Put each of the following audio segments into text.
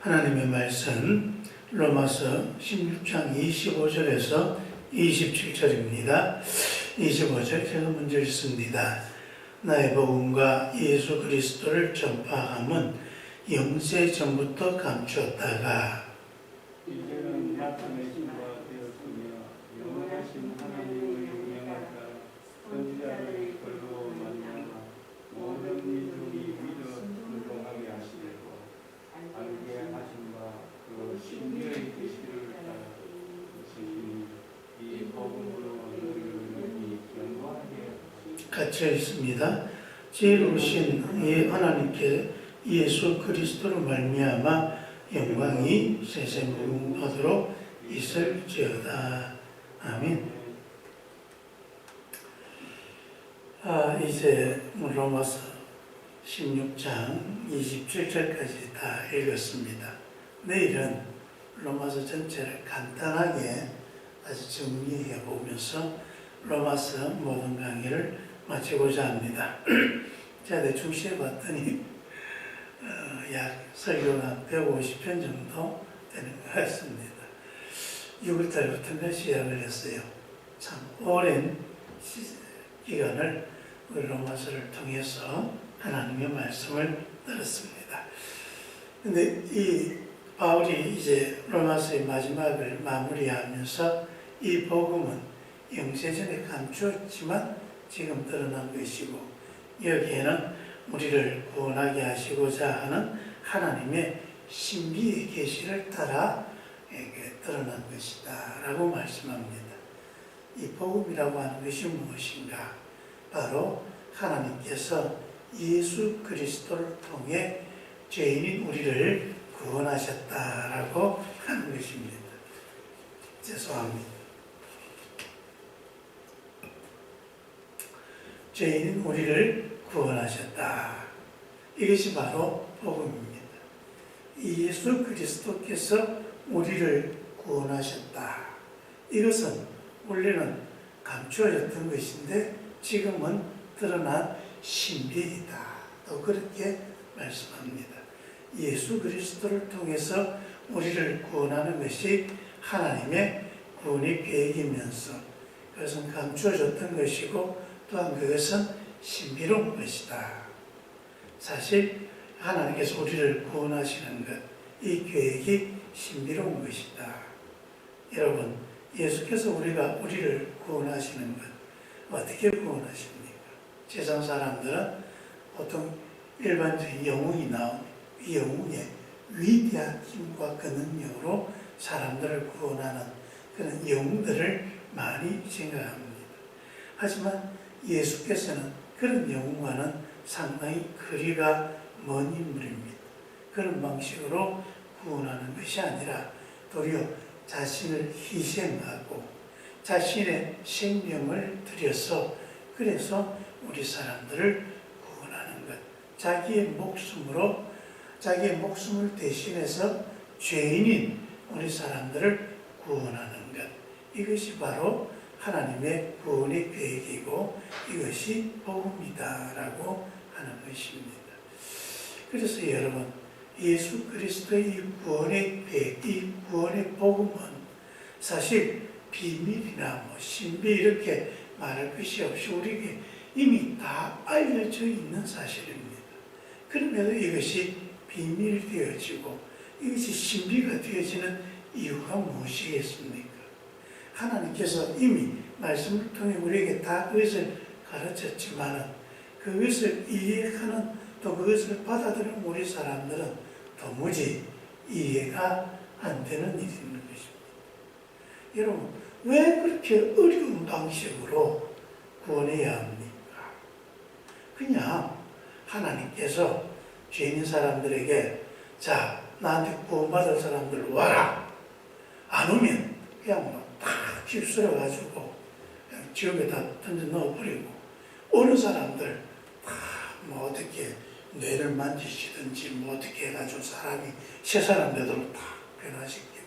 하나님의 말씀 로마서 16장 25절에서 27절입니다. 25절 제가 먼저 읽습니다. 나의 복음과 예수 그리스도를 전파함은 영세 전부터 감추었다가 이제는 나타내신 바 되었으며 영원하신 하나님의 영향을 따라 선지자를 걸로 만나마 모든 민족이 믿어 순종하게 하시려고 알게 하신 바그 신비의 계시를 따라 지키니 이 복음으로 너희를 능히 경고하게 갇혀 있습니다. 지혜로우신 이 하나님께 예수 그리스도로 말미암아 영광이 세세 무궁하도록 있을지어다. 아멘. 아, 이제 로마서 16장 27절까지 다 읽었습니다. 내일은 로마서 전체를 간단하게 다시 정리해 보면서 로마서 모든 강의를 마치고자 합니다. 제가 대충 세봤더니 어, 약 설교가 150편 정도 되는 것 같습니다. 6월달부터 시작을 했어요. 참 오랜 시, 기간을 우리 로마서를 통해서 하나님의 말씀을 들었습니다. 근데 이 바울이 이제 로마서의 마지막을 마무리하면서 이 복음은 영세전에 감추었지만 지금 드러난 것이고 여기에는 우리를 구원하게 하시고자 하는 하나님의 신비의 계시를 따라 드러난 것이다 라고 말씀합니다. 이 복음이라고 하는 것이 무엇인가? 바로 하나님께서 예수 그리스도를 통해 죄인인 우리를 구원하셨다라고 하는 것입니다. 죄송합니다. 죄인인 우리를 구원하셨다. 이것이 바로 복음입니다. 예수 그리스도께서 우리를 구원하셨다. 이것은 원래는 감추어졌던 것인데 지금은 드러난 신비이다. 또 그렇게 말씀합니다. 예수 그리스도를 통해서 우리를 구원하는 것이 하나님의 구원의 계획이면서 그것은 감추어졌던 것이고 또한 그것은 신비로운 것이다. 사실 하나님께서 우리를 구원하시는 것, 이 계획이 신비로운 것이다. 여러분, 예수께서 우리가 우리를 구원하시는 것, 어떻게 구원하십니까? 세상 사람들은 보통 일반적인 영웅이 나온 이 영웅의 위대한 힘과 그 능력으로 사람들을 구원하는 그런 영웅들을 많이 생각합니다. 하지만 예수께서는 그런 영웅과는 상당히 거리가 먼 인물입니다. 그런 방식으로 구원하는 것이 아니라 도리어 자신을 희생하고 자신의 생명을 들여서 그래서 우리 사람들을 구원하는 것. 자기의 목숨으로 자기의 목숨을 대신해서 죄인인 우리 사람들을 구원하는 것. 이것이 바로 하나님의 구원의 계획이고 이것이 복음이다라고 하는 것입니다. 그래서 여러분 예수 그리스도의 이 구원의 계획, 이 구원의 복음은 사실 비밀이나 뭐 신비 이렇게 말할 것이 없이 우리에게 이미 다 알려져 있는 사실입니다. 그럼에도 이것이 비밀되어지고 이것이 신비가 되어지는 이유가 무엇이겠습니까? 하나님께서 이미 말씀을 통해 우리에게 다 그것을 가르쳤지만 그것을 이해하는 또 그것을 받아들이는 우리 사람들은 도무지 이해가 안 되는 일이 있는 것입니다. 여러분, 왜 그렇게 어려운 방식으로 구원해야 합니까? 그냥 하나님께서 죄인인 사람들에게 자, 나한테 구원받을 사람들 와라. 안 오면 그냥 뭐다 휩쓸어 가지고 그냥 지옥에다 던져 넣어버리고 오는 사람들 다 뭐 어떻게 뇌를 만지시든지 뭐 어떻게 해가지고 사람이 새 사람 되도록 다 변화시키고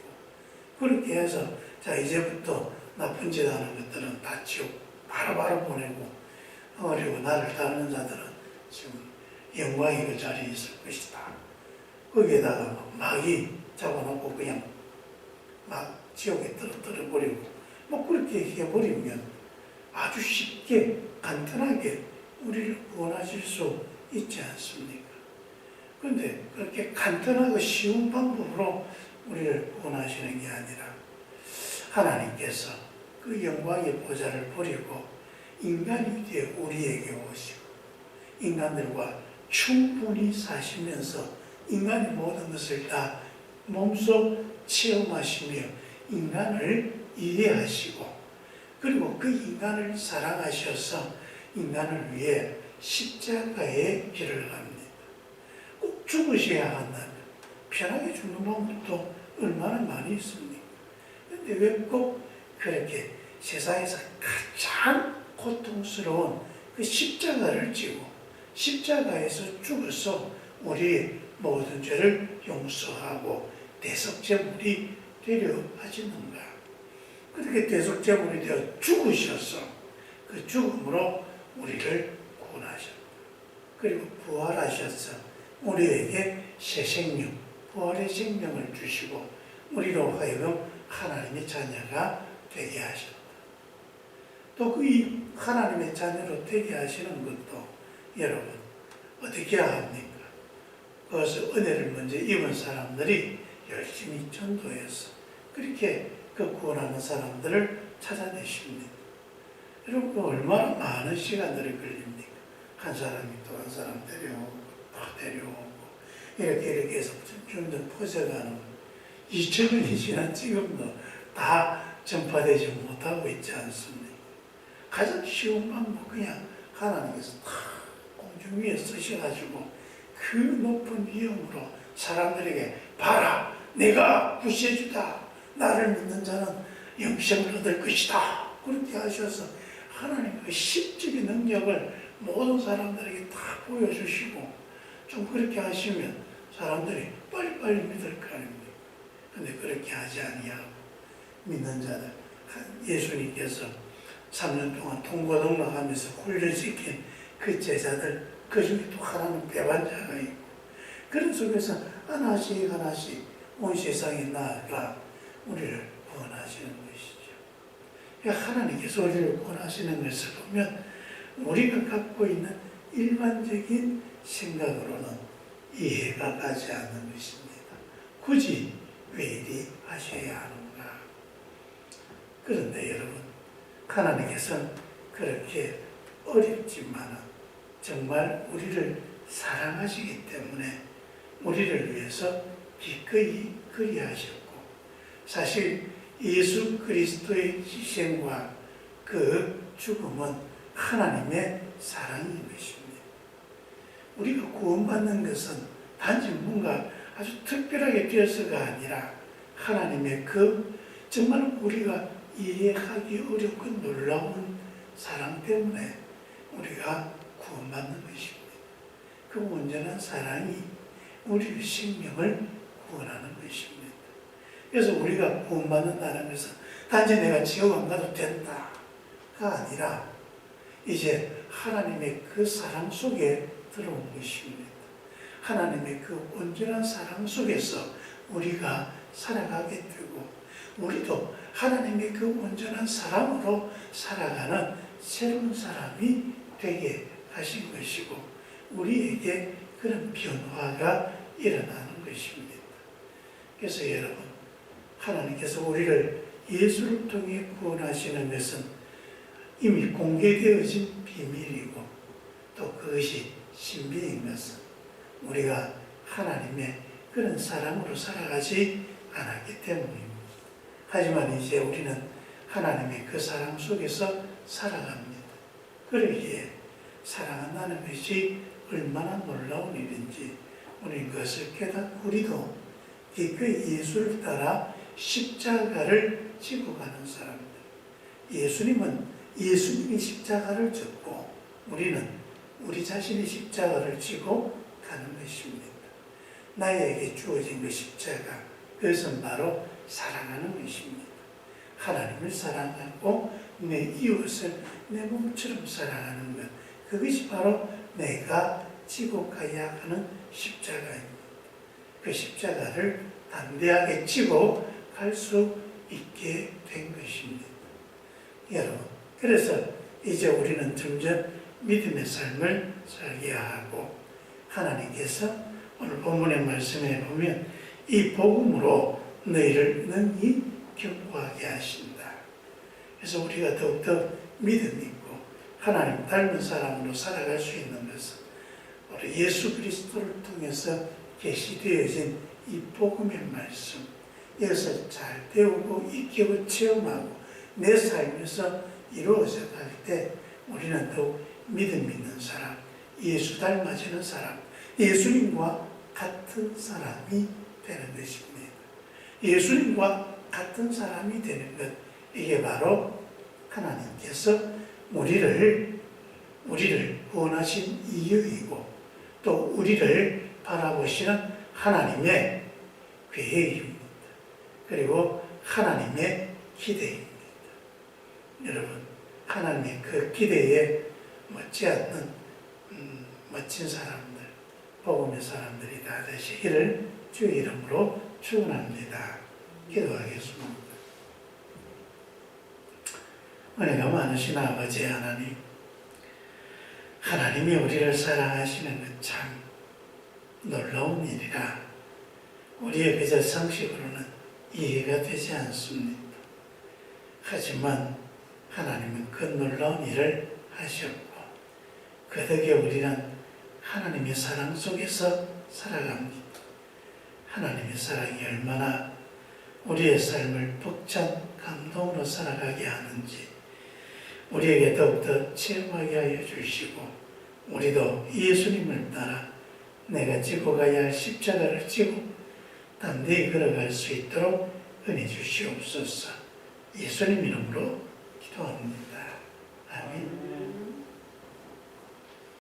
그렇게 해서 자 이제부터 나쁜 짓 하는 것들은 다 지옥 바로바로 보내고 그리고 나를 따르는 자들은 지금 영광의 그 자리에 있을 것이다. 거기에다가 막 마귀 잡아놓고 그냥 막 지옥에 떨어뜨려 버리고 뭐 그렇게 해버리면 아주 쉽게 간단하게 우리를 구원하실 수 있지 않습니까? 그런데 그렇게 간단하고 쉬운 방법으로 우리를 구원하시는 게 아니라 하나님께서 그 영광의 보좌를 버리고 인간이 되어 우리에게 오시고 인간들과 충분히 사시면서 인간의 모든 것을 다 몸소 체험하시며 인간을 이해하시고 그리고 그 인간을 사랑하셔서 인간을 위해 십자가의 길을 갑니다. 꼭 죽으셔야 한다면 편하게 죽는 방법도 얼마나 많이 있습니까? 근데 왜 꼭 그렇게 세상에서 가장 고통스러운 그 십자가를 지고 십자가에서 죽어서 우리 모든 죄를 용서하고 대속제물이 되려 하시는가? 그렇게 대속제물이 되어 죽으셔서 그 죽음으로 우리를 구원하셨다. 그리고 부활하셔서 우리에게 새 생명, 부활의 생명을 주시고 우리로 하여금 하나님의 자녀가 되게 하셨다. 또 그 하나님의 자녀로 되게 하시는 것도 여러분 어떻게 합니까? 그것을 은혜를 먼저 입은 사람들이 열심히 전도해서 그렇게 그 구원하는 사람들을 찾아내십니다. 여러분 그 얼마나 많은 시간들이 걸립니까? 한 사람이 또 한 사람 데려오고 또 데려오고 이렇게 이렇게 해서 점점 퍼져가는 2천년이 지난 지금도 다 전파되지 못하고 있지 않습니까? 가장 쉬운 방법 그냥 하나님께서 다 공중 위에 쓰셔가지고 그 높은 위엄으로 사람들에게 봐라 내가 구시해주다 나를 믿는 자는 영생을 얻을 것이다. 그렇게 하셔서 하나님 그 십적인 능력을 모든 사람들에게 다 보여주시고 좀 그렇게 하시면 사람들이 빨리빨리 믿을 거 아닙니까? 근데 그렇게 하지 아니하고 믿는 자들 예수님께서 3년 동안 통과동락하면서 훈련시킨 그 제자들 그 중에 또 하나는 배반자가 있고 그런 속에서 하나씩 하나씩 온 세상에 나아가 우리를 구원하시는 것이죠. 그러니까 하나님께서 우리를 구원하시는 것을 보면 우리가 갖고 있는 일반적인 생각으로는 이해가 가지 않는 것입니다. 굳이 왜 이리 하셔야 하는가? 그런데 여러분, 하나님께서는 그렇게 어렵지만 정말 우리를 사랑하시기 때문에 우리를 위해서 기꺼이 그리하셨고 사실 예수 그리스도의 희생과 그 죽음은 하나님의 사랑인 것입니다. 우리가 구원받는 것은 단지 뭔가 아주 특별하게 되어서가 아니라 하나님의 그 정말 우리가 이해하기 어렵고 놀라운 사랑 때문에 우리가 구원받는 것입니다. 그 온전한 사랑이 우리의 생명을 구원하는 것입니다. 그래서 우리가 구원받는다는 것은 단지 내가 지옥 안 가도 된다가 아니라 이제 하나님의 그 사랑 속에 들어온 것입니다. 하나님의 그 온전한 사랑 속에서 우리가 살아가게 되고 우리도 하나님의 그 온전한 사랑으로 살아가는 새로운 사람이 되게 하신 것이고 우리에게 그런 변화가 일어나는 것입니다. 그래서 여러분 하나님께서 우리를 예수를 통해 구원하시는 것은 이미 공개되어진 비밀이고 또 그것이 신비인 것은 우리가 하나님의 그런 사랑으로 살아가지 않았기 때문입니다. 하지만 이제 우리는 하나님의 그 사랑 속에서 살아갑니다. 그러기에 사랑한다는 것이 얼마나 놀라운 일인지 우리는 그것을 깨닫고 우리도 기꺼이 예수를 따라 십자가를 지고 가는 사람들. 예수님은 예수님이 십자가를 졌고 우리는 우리 자신이 십자가를 지고 가는 것입니다. 나에게 주어진 그 십자가, 그것은 바로 사랑하는 것입니다. 하나님을 사랑하고 내 이웃을 내 몸처럼 사랑하는 것, 그것이 바로 내가 지고 가야 하는 십자가입니다. 그 십자가를 담대하게 지고 갈수 있게 된 것입니다. 여러분, 그래서 이제 우리는 점점 믿음의 삶을 살게 하고 하나님께서 오늘 본문의 말씀에 보면 이 복음으로 너희를 능히 견고하게 하신다. 그래서 우리가 더욱더 믿음 있고 하나님 닮은 사람으로 살아갈 수 있는 것은 우리 예수 그리스도를 통해서 계시되어진 이 복음의 말씀 여기서 잘 배우고 익히고 체험하고 내 삶에서 이루어져 갈 때 우리는 더욱 믿음 있는 사람, 예수 닮아지는 사람, 예수님과 같은 사람이 되는 것입니다. 예수님과 같은 사람이 되는 것, 이게 바로 하나님께서 우리를, 우리를 구원하신 이유이고 또 우리를 바라보시는 하나님의 계획입니다. 그리고 하나님의 기대입니다. 여러분, 하나님의 그 기대에 못지않는 음, 멋진 사람들, 복음의 사람들이 다 되시기를 주 이름으로 축원합니다. 기도하겠습니다. 은혜가 많으신 아버지 하나님, 하나님이 우리를 사랑하시는 것 참 놀라운 일이라 우리의 그저 상식으로는 이해가 되지 않습니다. 하지만 하나님은 그 놀라운 일을 하셨고 그 덕에 우리는 하나님의 사랑 속에서 살아갑니다. 하나님의 사랑이 얼마나 우리의 삶을 벅찬 감동으로 살아가게 하는지 우리에게 더욱더 체험하게 하여 주시고 우리도 예수님을 따라 내가 지고 가야 할 십자가를 지고 담대히 걸어갈 수 있도록 은혜 주시옵소서 예수님 이름으로 기도합니다.